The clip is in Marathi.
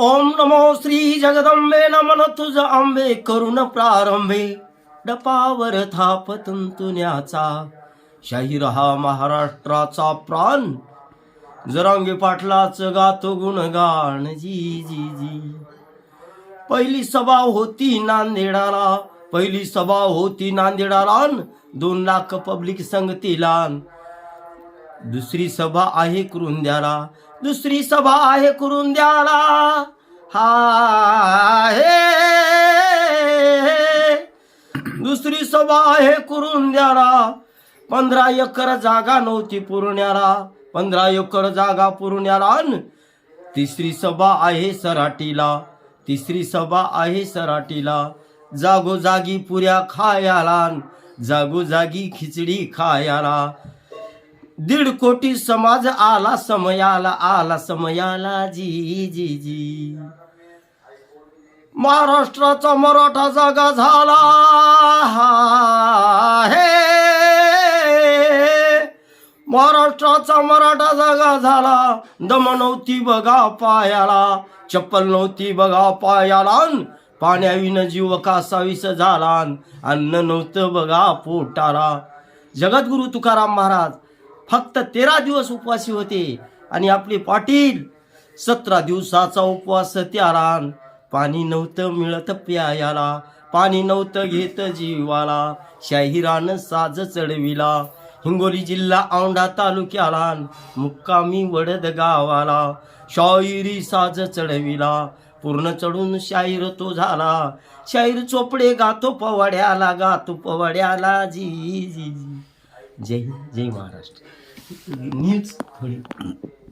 ओम नमो श्री जगदंबे नमन तुझ आंबे करुण प्रारंभे. डपावर थाप तंतुन्याचा शाहीर हा महाराष्ट्राचा प्राण. जरांगे पाटलाच गातो गुणगान जी जी जी. पहिली सभा होती नांदेडाला पहिली सभा होती नांदेडाला दोन लाख पब्लिक संगतीला दुसरी सभा आहे कुरुंद्याला दुसरी सभा आहे कुरुंद्याला हा हे दुसरी सभा आहे कुरुंद्याला पंधरा एकर जागा नव्हती पुरण्याला. पंधरा एकर जागा पुरण्याला अन तिसरी सभा आहे सराटीला. तिसरी सभा आहे सराटीला. जागोजागी पुऱ्या खायाला जागोजागी खिचडी खायाला. दीड कोटी समाज आला समयाला आला समयाला जी जी जी. महाराष्ट्राचा मराठा जागा झाला. हे महाराष्ट्राचा मराठा जागा झाला. दम नव्हती बघा पायाला चप्पल नव्हती बघा पायाला. पाण्याविन जीव कासावीस झाला. अन्न नव्हतं बघा पोटाला. जगद्गुरु तुकाराम महाराज फक्त तेरा दिवस उपवासी होते. आणि आपले पाटील सतरा दिवसाचा उपवास त्याला पाणी नव्हतं मिळत प्यायाला. पाणी नव्हतं घेत जीवाला. शाहिरानं साज चढविला. हिंगोली जिल्हा औंढा तालुक्याला. मुक्कामी वडद गावाला. शाहिरी साज चढविला. पूर्ण चढून शाहीर तो झाला. शाहीर चोपडे गातो पवाड्याला. गातो पवाड्याला. जी जी जी. जय हिंद, जय महाराष्ट्र. न्यूज थोडी